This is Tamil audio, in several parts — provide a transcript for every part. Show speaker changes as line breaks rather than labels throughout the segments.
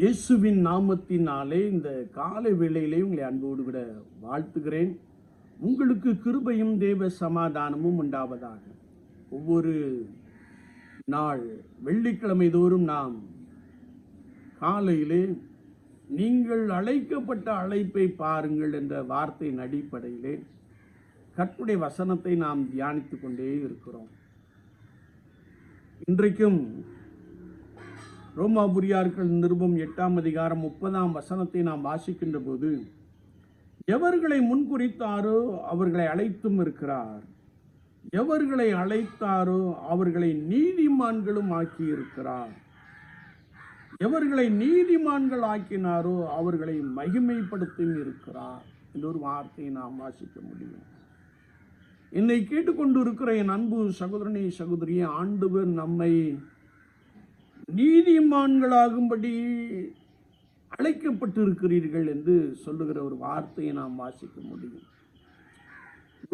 இயேசுவின் நாமத்தினாலே இந்த காலை வேளையிலே உங்களை அன்போடு விட வாழ்த்துகிறேன். உங்களுக்கு கிருபையும் தேவ சமாதானமும் உண்டாவதாக. ஒவ்வொரு நாள் வெள்ளிக்கிழமை தோறும் நாம் காலையிலே நீங்கள் அழைக்கப்பட்ட அழைப்பை பாருங்கள் என்ற வார்த்தையின் அடிப்படையிலே கற்புடைய வசனத்தை நாம் தியானித்து கொண்டே இருக்கிறோம். இன்றைக்கும் ரோமாபுரியார்கள் நிருபம் எட்டாம் அதிகாரம் முப்பதாம் வசனத்தை நாம் வாசிக்கின்ற போது எவர்களை முன்குறித்தாரோ அவர்களை அழைத்தும் இருக்கிறார். எவர்களை அழைத்தாரோ அவர்களை நீதிமான்களும் ஆக்கியிருக்கிறார். எவர்களை நீதிமான்கள் ஆக்கினாரோ அவர்களை மகிமைப்படுத்தியும் இருக்கிறார் என்ற ஒரு வார்த்தையை நாம் வாசிக்க முடியும். என்னை கேட்டுக்கொண்டு இருக்கிற என் அன்பு சகோதரனே சகோதரியே ஆண்டவர் நம்மை நீதிமான்களாகும்படி அழைக்கப்பட்டிருக்கிறீர்கள் என்று சொல்லுகிற ஒரு வார்த்தையை நாம் வாசிக்க முடியும்.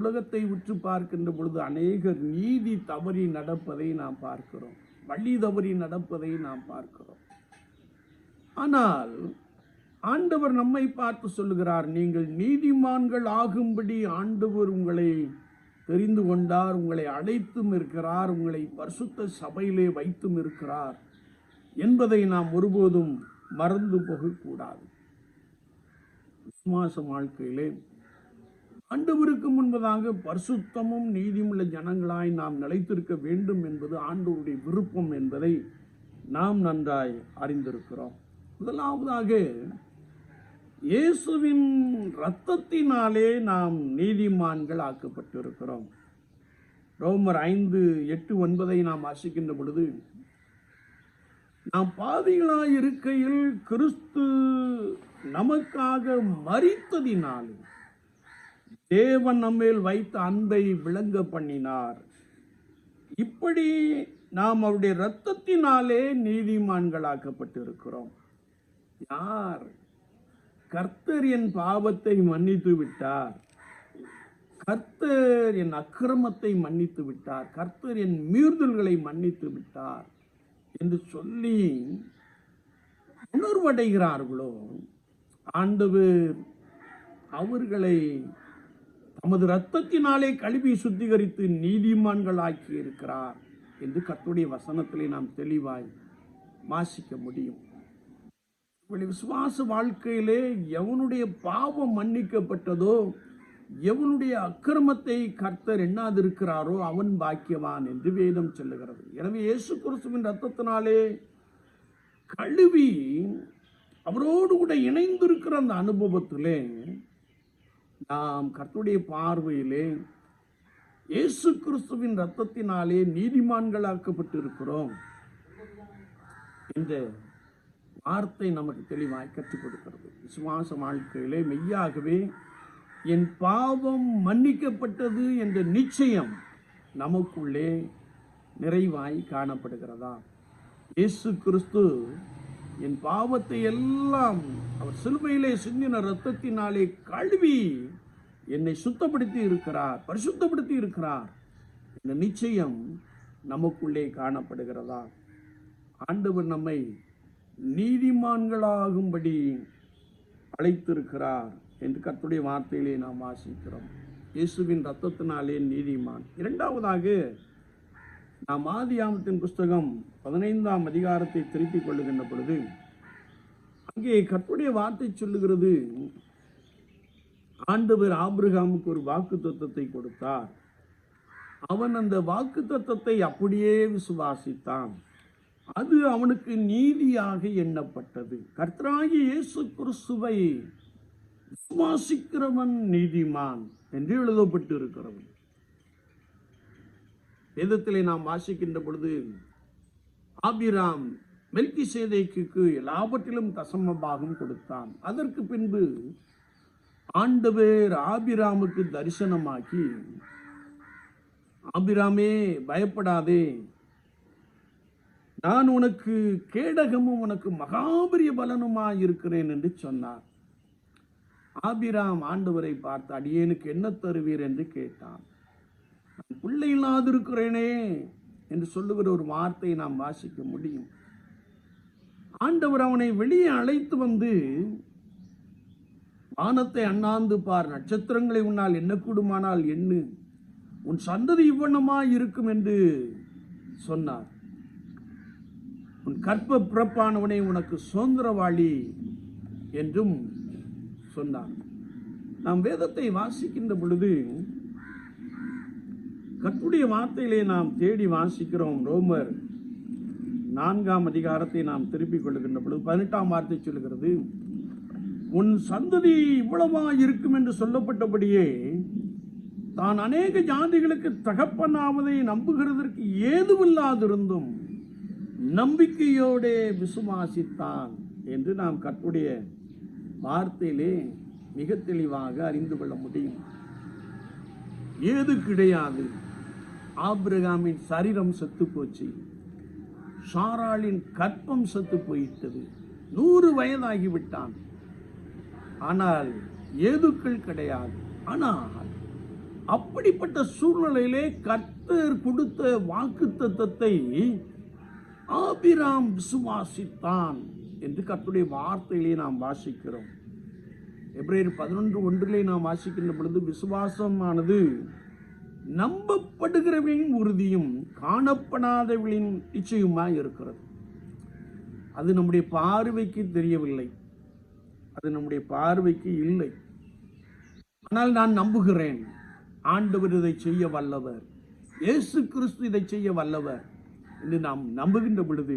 உலகத்தை உற்று பார்க்கின்ற பொழுது அநேகர் நீதி தவறி நடப்பதை நாம் பார்க்கிறோம். வழி தவறி நடப்பதை நாம் பார்க்கிறோம். ஆனால் ஆண்டவர் நம்மை பார்த்து சொல்லுகிறார் நீங்கள் நீதிமான்கள் ஆகும்படி ஆண்டவர் உங்களை தெரிந்து கொண்டார் உங்களை அழைத்தும் இருக்கிறார் உங்களை பரிசுத்த சபையிலே வைத்தும் இருக்கிறார். என்பதை நாம் ஒருபோதும் மறந்து போகக்கூடாது. விசுவாச வாழ்க்கையிலே ஆண்டவருக்கு முன்பதாக பரிசுத்தமும் நீதியுள்ள ஜனங்களாய் நாம் நிலைத்திருக்க வேண்டும் என்பது ஆண்டவருடைய விருப்பம் என்பதை நாம் நன்றாய் அறிந்திருக்கிறோம். முதலாவதாக இயேசுவின் இரத்தத்தினாலே நாம் நீதிமான்கள் ஆக்கப்பட்டிருக்கிறோம். ரோமர் ஐந்து எட்டு ஒன்பதை நாம் வாசிக்கின்ற பொழுது நாம் பாவிகளாய் இருக்கையில் கிறிஸ்து நமக்காக மறித்ததினாலும் தேவன் நம்மேல் வைத்த அன்பை விளங்க பண்ணினார். இப்படி நாம் அவருடைய இரத்தத்தினாலே நீதிமான்களாக்கப்பட்டிருக்கிறோம். யார் கர்த்தர் என் பாவத்தை மன்னித்து விட்டார்? கர்த்தர் என் அக்கிரமத்தை மன்னித்து விட்டார். கர்த்தர் என் மீறுதல்களை மன்னித்து விட்டார். என்று சொல்லி உணர்வடைகிறார்களோ ஆண்டவர் அவர்களை தமது இரத்தத்தினாலே கழுவி சுத்திகரித்து நீதிமான்களாக்கி இருக்கிறார் என்று கத்துடைய வசனத்திலே நாம் தெளிவாய் வாசிக்க முடியும். இப்படி விசுவாச வாழ்க்கையிலே எவனுடைய பாவம் மன்னிக்கப்பட்டதோ எவனுடைய அக்கிரமத்தை கர்த்தர் எண்ணாதிருக்கிறாரோ அவன் பாக்கியவான் என்று வேதம் சொல்லுகிறது. எனவே இயேசு கிறிஸ்துவின் ரத்தத்தினாலே கழுவி அவரோடு கூட இணைந்திருக்கிற அந்த அனுபவத்திலே நாம் கர்த்தருடைய பார்வையிலே இயேசு கிறிஸ்துவின் ரத்தத்தினாலே நீதிமான்களாக்கப்பட்டு இருக்கிறோம் என்ற வார்த்தை நமக்கு தெளிவாய் கற்றுக் கொடுக்கிறது. விசுவாச வாழ்க்கையிலே மெய்யாகவே என் பாவம் மன்னிக்கப்பட்டது என்ற நிச்சயம் நமக்குள்ளே நிறைவாய் காணப்படுகிறதா? இயேசு கிறிஸ்து என் பாவத்தை எல்லாம் அவர் சிலுவையிலே சிந்தின ரத்தத்தினாலே கழுவி என்னை சுத்தப்படுத்தி இருக்கிறார் பரிசுத்தப்படுத்தி இருக்கிறார் இந்த நிச்சயம் நமக்குள்ளே காணப்படுகிறதா? ஆண்டவர் நம்மை நீதிமான்களாகும்படி அழைத்திருக்கிறார். என்று கர்த்தருடைய வார்த்தையிலே நாம் வாசிக்கிறோம். இயேசுவின் ரத்தத்தினாலே நீதிமான். இரண்டாவதாக நாம் ஆதியாமத்தின் புஸ்தகம் பதினைந்தாம் அதிகாரத்தை திருப்பிக் கொள்ளுகின்ற பொழுது அங்கே கற்புடைய வார்த்தை சொல்லுகிறது. ஆண்டவர் ஆபிரகாமுக்கு ஒரு வாக்கு தத்துவத்தை கொடுத்தார். அவன் அந்த வாக்கு தத்துவத்தை அப்படியே விசுவாசித்தான். அது அவனுக்கு நீதியாக எண்ணப்பட்டது. கர்த்தராகி இயேசு கிறிஸ்துவை விசுவாசிக்கிறவன் நீதிமான் என்று எழுதப்பட்டு இருக்கிறது வேதத்திலே நாம் வாசிக்கின்ற பொழுது ஆபிராம் மெல்கி சேதைக்கு எல்லாவற்றிலும் தசம பாகம் கொடுத்தான். அதற்கு பின்பு ஆண்டவர் ஆபிராமுக்கு தரிசனமாக்கி ஆபிராமே பயப்படாதே. நான் உனக்கு கேடகமும் உனக்கு மகாபரிய பலனுமாய் இருக்கிறேன் என்று சொன்னார். ஆபிராம் ஆண்டவரை பார்த்து அடியேனுக்கு என்ன தருவீர்? என்று கேட்டான். நான் பிள்ளை இல்லாதிருக்கிறேனே என்று சொல்லுகிற ஒரு வார்த்தையை நாம் வாசிக்க முடியும். ஆண்டவர் அவனை வெளியே அழைத்து வந்து வானத்தை அண்ணாந்து பார் நட்சத்திரங்களை உன்னால் என்ன கூடுமானால் எண்ணு உன் சந்ததி இவ்வண்ணமாய் இருக்கும் என்று சொன்னார். உன் கற்ப பிறப்பானவனை உனக்கு சுதந்திரவாளி என்றும் சொன்னார். நாம் வேதத்தை வாசிக்கின்ற பொழுது கர்த்தருடைய வார்த்தையிலே நாம் தேடி வாசிக்கிறோம். ரோமர் நான்காம் அதிகாரத்தை நாம் திருப்பிக் கொள்கின்ற பொழுது பதினெட்டாம் வார்த்தை சொல்கிறது உன் சந்ததி இவ்வளவா இருக்கும் என்று சொல்லப்பட்டபடியே தான் அநேக ஜாதிகளுக்கு தகப்பனாவதை நம்புகிறதற்கு ஏதுமில்லாதிருந்தும் நம்பிக்கையோடே விசுவாசித்தான் என்று நாம் கற்புடைய வார்த்தையிலே மிக தெளிவாக அறிந்து கொள்ள முடியும். ஏது கிடையாது ஆபிரகாமின் சரீரம் செத்து போச்சு. சாராளின் கற்பம் செத்து போயிட்டது. நூறு வயதாகிவிட்டான் ஆனால் ஏதுக்கள் கிடையாது. ஆனால் அப்படிப்பட்ட சூழ்நிலையிலே கர்த்தர் கொடுத்த வாக்கு தத்தத்தை ஆபிராம் விசுவாசித்தான். என்று கத்துடைய வார்த்தையிலே நாம் வாசிக்கிறோம்? எப்ரேர் பதினொன்று ஒன்றிலே நாம் வாசிக்கின்ற பொழுது விசுவாசமானது நம்பப்படுகிறவனின் உறுதியும் காணப்படாதவளின் நிச்சயமாக இருக்கிறது. அது நம்முடைய பார்வைக்கு தெரியவில்லை. அது நம்முடைய பார்வைக்கு இல்லை. ஆனால் நான் நம்புகிறேன் ஆண்டவர் இதை செய்ய வல்லவர் இயேசு கிறிஸ்து இதை செய்ய வல்லவர் என்று நாம் நம்புகின்ற பொழுது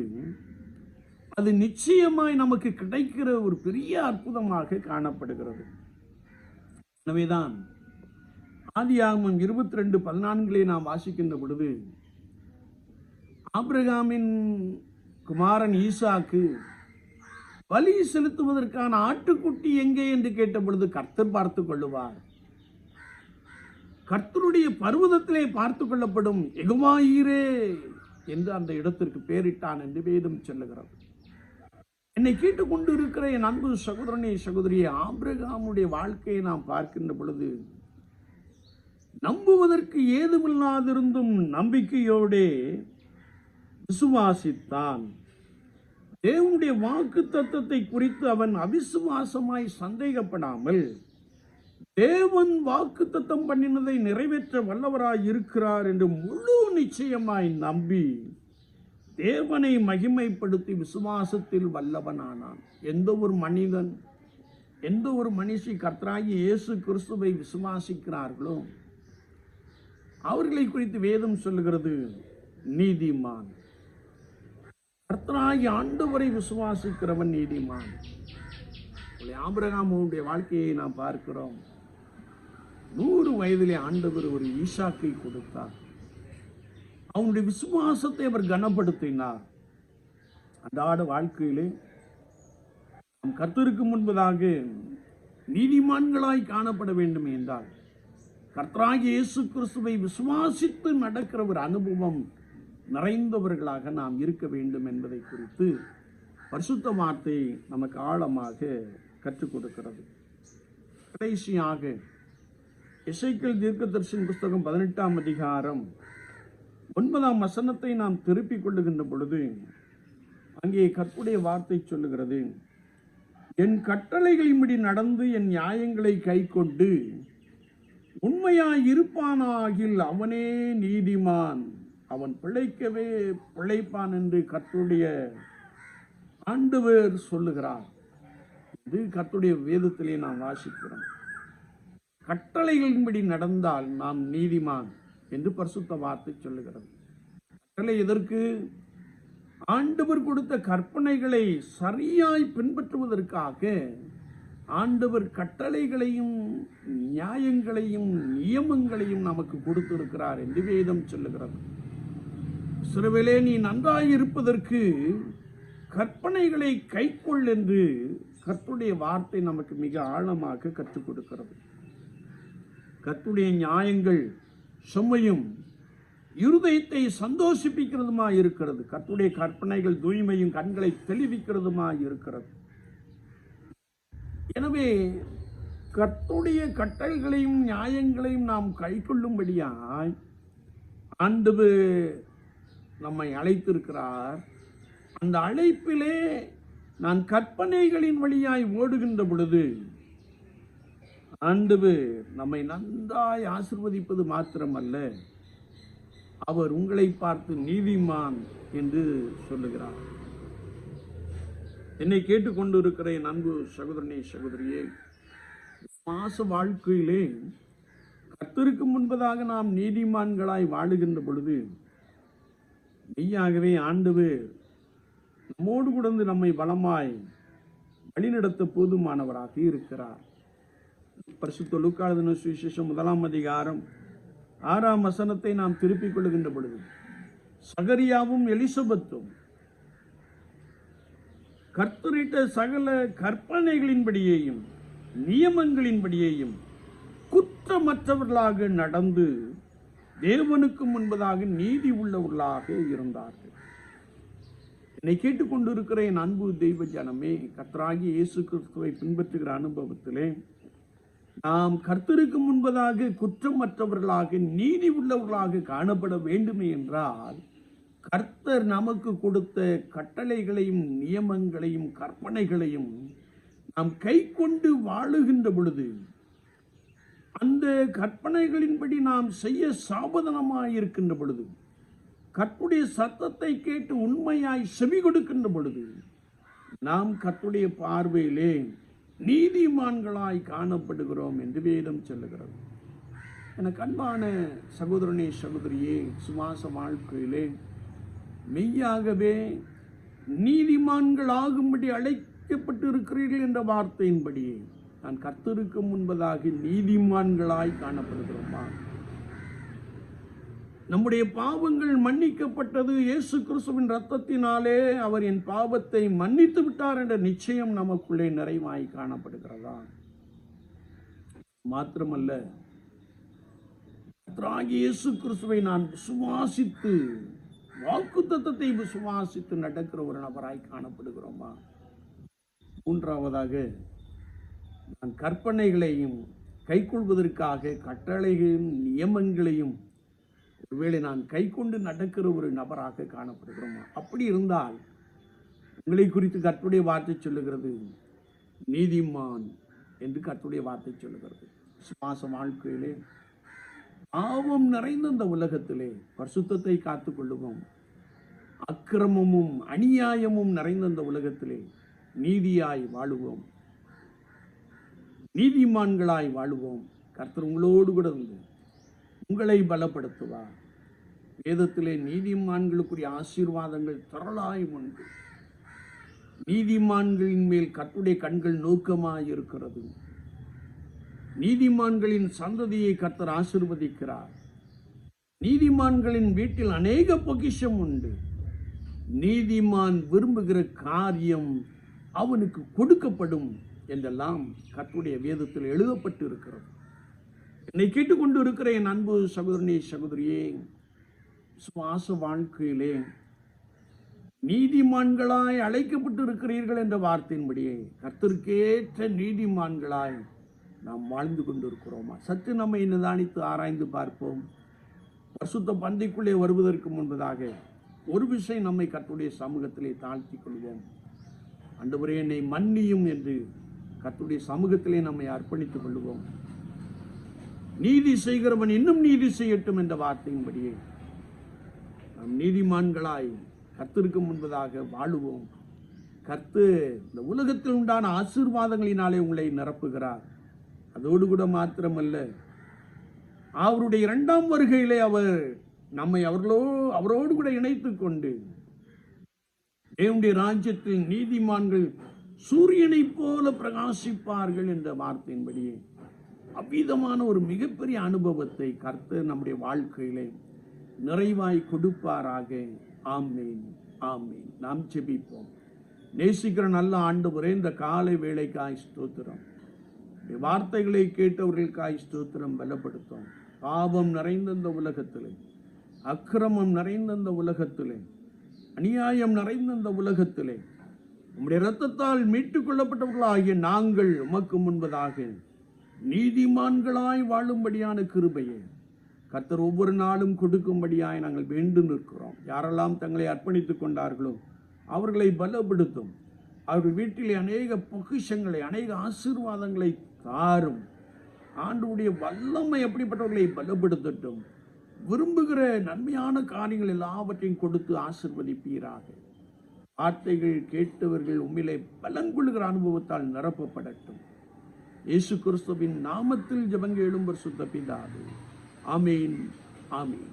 அது நிச்சயமாய் நமக்கு கிடைக்கிற ஒரு பெரிய அற்புதமாக காணப்படுகிறது. எனவேதான் ஆதியாகமம் இருபத்தி ரெண்டு பதினான்கிலே நாம் வாசிக்கின்ற பொழுது ஆப்ரகாமின் குமாரன் ஈசாக்கு வலி செலுத்துவதற்கான ஆட்டுக்குட்டி எங்கே? என்று கேட்ட பொழுது கர்த்தர் பார்த்து கொள்ளுவார். கர்த்தருடைய பர்வதத்திலே பார்த்து கொள்ளப்படும் எகுமாயிரே என்று அந்த இடத்திற்கு பேரிட்டான் என்று வேதம் சொல்லுகிறது. என்னை கேட்டுக்கொண்டு இருக்கிற என் அன்பு சகோதரனே சகோதரியே ஆபிரகாமுடைய வாழ்க்கையை நாம் பார்க்கின்ற பொழுது நம்புவதற்கு ஏதுமில்லாதிருந்தும் நம்பிக்கையோடே விசுவாசித்தான். தேவனுடைய வாக்கு தத்துவத்தை குறித்து அவன் அவிசுவாசமாய் சந்தேகப்படாமல் தேவன் வாக்கு தத்தம் பண்ணினதை நிறைவேற்ற வல்லவராய் இருக்கிறார் என்று முழு நிச்சயமாய் நம்பி தேவனை மகிமைப்படுத்தி விசுவாசத்தில் வல்லவனானான். எந்த ஒரு மனிதன் எந்த ஒரு மனுஷி கர்த்தராகி இயேசு கிறிஸ்துவை விசுவாசிக்கிறார்களோ அவர்களை குறித்து வேதம் சொல்லுகிறது நீதிமான். கர்த்தராகி ஆண்டவரை விசுவாசிக்கிறவன் நீதிமான். ஆபிரகாமுடைய வாழ்க்கையை நாம் பார்க்கிறோம். நூறு வயதிலே ஆண்டவர் ஒரு ஈஷாக்கை கொடுத்தார். அவனுடைய விசுவாசத்தை அவர் கனப்படுத்தினார். அன்றாட வாழ்க்கையிலே நாம் கர்த்தருக்கு முன்பதாக நீதிமான்களாய் காணப்பட வேண்டும் என்றால் கர்த்தராகிய இயேசு கிறிஸ்துவை விசுவாசித்து நடக்கிற ஒரு அனுபவம் நிறைந்தவர்களாக நாம் இருக்க வேண்டும் என்பதை குறித்து பரிசுத்த வார்த்தை நமக்கு ஆழமாக கற்றுக் கொடுக்கிறது. கடைசியாக இசைக்கல் தீர்க்கதர்ஷன் புஸ்தகம் பதினெட்டாம் அதிகாரம் ஒன்பதாம் வசனத்தை நாம் திருப்பிக் கொள்ளுகின்ற பொழுது அங்கே கற்புடைய வார்த்தை சொல்லுகிறது என் கட்டளைகளின்படி நடந்து என் நியாயங்களை கைக்கொண்டு உண்மையாய் இருப்பானாகில் அவனே நீதிமான். அவன் பிழைக்கவே பிழைப்பான் என்று கத்துடைய ஆண்டவர் சொல்லுகிறார். இது கத்துடைய வேதத்திலே நாம் வாசிக்கிறோம். கட்டளைகளின்படி நடந்தால் நாம் நீதிமான். என்று பரிசுத்த வார்த்தை சொல்லுகிறது. கட்டளை எதற்கு? ஆண்டவர் கொடுத்த கற்பனைகளை சரியாய் பின்பற்றுவதற்காக ஆண்டவர் கட்டளைகளையும் நியாயங்களையும் நியமங்களையும் நமக்கு கொடுத்திருக்கிறார் என்று வேதம் சொல்லுகிறது. சிறுவிலே நீ நன்றாயிருப்பதற்கு கற்பனைகளை கைக்கொள் என்று கத்துடைய வார்த்தை நமக்கு மிக ஆழமாக கற்றுக் கொடுக்கிறது. கத்துடைய நியாயங்கள் செம்மையும் இருதயத்தை சந்தோஷிப்பிக்கிறதுமா இருக்கிறது. கத்துடைய கற்பனைகள் தூய்மையும் கண்களை தெளிவிக்கிறதுமா இருக்கிறது. எனவே கத்துடைய கட்டளைகளையும் நியாயங்களையும் நாம் கைக்கொள்ளும்படியாய் ஆண்டவர் நம்மை அழைத்திருக்கிறார். அந்த அழைப்பிலே நான் கற்பனைகளின் வழியாய் ஓடுகின்ற பொழுது ஆண்டவர் நம்மை நன்றாய் ஆசிர்வதிப்பது மாத்திரமல்ல அவர் உங்களை பார்த்து நீதிமான் என்று சொல்லுகிறார். என்னை கேட்டுக்கொண்டிருக்கிற என் அன்பு சகோதரனே சகோதரியே மாச வாழ்க்கையிலே கத்திற்கு முன்பதாக நாம் நீதிமான்களாய் வாழுகின்ற பொழுது மெய்யாகவே ஆண்டவர் நம்மோடு கூட நம்மை பலமாய் வழிநடத்த போதுமானவராக இருக்கிறார். பரிசுத்த லூக்காளுதின சுவிசேஷம் முதலாம் அதிகாரம் ஆறாம் வசனத்தை நாம் திருப்பிக் கொள்கின்ற பொழுது சகரியாவும் எலிசபெத்தும் கர்த்தரிட்ட சகல கற்பனைகளின்படியேயும் நியமங்களின்படியேயும் குற்றமற்றவர்களாக நடந்து தேவனுக்கு முன்பதாக நீதி உள்ளவர்களாக இருந்தார்கள். என்னை கேட்டுக்கொண்டிருக்கிற என் அன்பு தெய்வ ஜனமே கத்தராகி இயேசு கிறிஸ்துவை பின்பற்றுகிற அனுபவத்திலே நாம் கர்த்தருக்கு முன்பதாக குற்றமற்றவர்களாக நீதி உள்ளவர்களாக காணப்பட வேண்டுமே என்றால் கர்த்தர் நமக்கு கொடுத்த கட்டளைகளையும் நியமங்களையும் கற்பனைகளையும் நாம் கை கொண்டு வாழுகின்ற பொழுது அந்த கற்பனைகளின்படி நாம் செய்ய சாவதானமாய் இருக்கின்ற பொழுது கற்புடைய சத்தத்தை கேட்டு உண்மையாய் செவி கொடுக்கின்ற பொழுது நாம் கற்புடைய பார்வையிலே நீதிமான்களாய் காணப்படுகிறோம் என்று வேதம் சொல்லுகிறது. எனக்கு அன்பான சகோதரனே சகோதரியே சுவாச வாழ்க்கையிலே மெய்யாகவே நீதிமான்களாகும்படி அழைக்கப்பட்டு இருக்கிறீர்கள் என்ற வார்த்தையின்படி நான் கர்த்தருக்கு முன்பதாக நீதிமான்களாய் காணப்படுகிறோமா? நம்முடைய பாவங்கள் மன்னிக்கப்பட்டது இயேசு கிறிஸ்துவின் ரத்தத்தினாலே அவர் என் பாவத்தை மன்னித்து விட்டார் என்ற நிச்சயம் நமக்குள்ளே நிறைவாய் காணப்படுகிறதா? மாத்திரமல்ல இயேசு கிறிஸ்துவை நான் விசுவாசித்து வாக்கு தத்தத்தை விசுவாசித்து நடக்கிற ஒரு நபராய் காணப்படுகிறோமா? மூன்றாவதாக நான் கற்பனைகளையும் கைக்கொள்வதற்காக கட்டளைகளையும் நியமங்களையும் ஒருவேளை நான் கை கொண்டு நடக்கிற ஒரு நபராக காணப்படுகிறோமா? அப்படி இருந்தால் உங்களை குறித்து கற்புடைய வார்த்தை சொல்லுகிறது. நீதிமான் என்று கற்புடைய வார்த்தை சொல்லுகிறது. சுவாச வாழ்க்கையிலே பாவம் நிறைந்த இந்த உலகத்திலே பரிசுத்தத்தை காத்துக் கொள்ளுவோம். அக்கிரமமும் அநியாயமும் நிறைந்த இந்த உலகத்திலே நீதியாய் வாழுவோம். நீதிமான்களாய் வாழுவோம். கர்த்தர் உங்களோடு கூட இருந்து உங்களை பலப்படுத்துவார். வேதத்திலே நீதிமான்களுக்குரிய ஆசீர்வாதங்கள் திரளாய் உண்டு. நீதிமான்களின் மேல் கத்துடைய கண்கள் நோக்கமாய் இருக்கிறது நீதிமான்களின் சந்ததியை கத்தர் ஆசிர்வதிக்கிறார். நீதிமான்களின் வீட்டில் அநேக பொக்கிஷம் உண்டு. நீதிமான் விரும்புகிற காரியம் அவனுக்கு கொடுக்கப்படும் என்றெல்லாம் கத்துடைய வேதத்தில் எழுதப்பட்டு இருக்கிறது என்னை கேட்டுக்கொண்டு இருக்கிற என் அன்பு சகோதரனே சகோதரியே சுவாச வாழ்க்கையிலே நீதிமான்களாய் அழைக்கப்பட்டு இருக்கிறீர்கள் என்ற வார்த்தையின்படியே கர்த்தருக்கேற்ற நீதிமான்களாய் நாம் வாழ்ந்து கொண்டிருக்கிறோமா? சற்று நம்மை நிதானித்து ஆராய்ந்து பார்ப்போம். பசுத்த பந்தைக்குள்ளே வருவதற்கு முன்பதாக ஒரு விஷயம் நம்மை கத்துடைய சமூகத்திலே தாழ்த்திக் கொள்வோம். அண்டவரே என்னை மன்னியும் என்று கத்துடைய சமூகத்திலே நம்மை அர்ப்பணித்துக் கொள்வோம். நீதி செய்கிறவன் இன்னும் நீதி செய்யட்டும் என்ற வார்த்தையின்படியே நீதிமான்களாய் கர்த்தருக்கு முன்பதாக வாழுவோம். கர்த்து இந்த உலகத்தில் உண்டான ஆசீர்வாதங்களினாலே உங்களை நிரப்புகிறார். அதோடு கூட மாத்திரமல்ல அவருடைய இரண்டாம் வருகையிலே அவர் நம்மை அவர்களோ அவரோடு கூட இணைத்து கொண்டு தேவனுடைய ராஜ்யத்தில் நீதிமான்கள் சூரியனைப் போல பிரகாசிப்பார்கள் என்ற வார்த்தையின்படியே அவ்விதமான ஒரு மிகப்பெரிய அனுபவத்தை கர்த்தர் நம்முடைய வாழ்க்கையிலே நிறைவாய் கொடுப்பாராக. ஆமேன் ஆமேன். நாம் ஜெபிப்போம். நேசிக்கிற நல்ல ஆண்டு ஆண்டவரே இந்த காலை வேலைக்காய் ஸ்தோத்திரம். வார்த்தைகளை கேட்டவர்களுக்காய் ஸ்தோத்திரம் பலப்படுத்தும். பாவம் நிறைந்த இந்த உலகத்திலே அக்கிரமம் நிறைந்த இந்த உலகத்திலே அநியாயம் நிறைந்த இந்த உலகத்திலே உம்முடைய இரத்தத்தால் மீட்டுக் கொள்ளப்பட்டவர்களாகிய நாங்கள் உமக்கு முன்பதாக நீதிமான்களாய் வாழும்படியான கிருபையை. கர்த்தர் ஒவ்வொரு நாளும் கொடுக்கும்படியாய் நாங்கள் வேண்டு நிற்கிறோம். யாரெல்லாம் தங்களை அர்ப்பணித்துக் கொண்டார்களோ அவர்களை பலப்படுத்தும். அவர் வீட்டிலே அநேக பொக்கிஷங்களை அநேக ஆசீர்வாதங்களை தாரும். ஆண்டுடைய வல்லமை எப்படிப்பட்டவர்களை பலப்படுத்தட்டும். விரும்புகிற நன்மையான காரியங்கள் எல்லாவற்றையும் கொடுத்து ஆசிர்வதிப்பீராக. வார்த்தைகள் கேட்டவர்கள் உண்மையிலே பலங்கொள்கிற அனுபவத்தால் நிரப்பப்படட்டும். இயேசு கிறிஸ்துவின் நாமத்தில் ஜபங்க எழும்பர் சுத்த பிதாவே. Amin. Amin.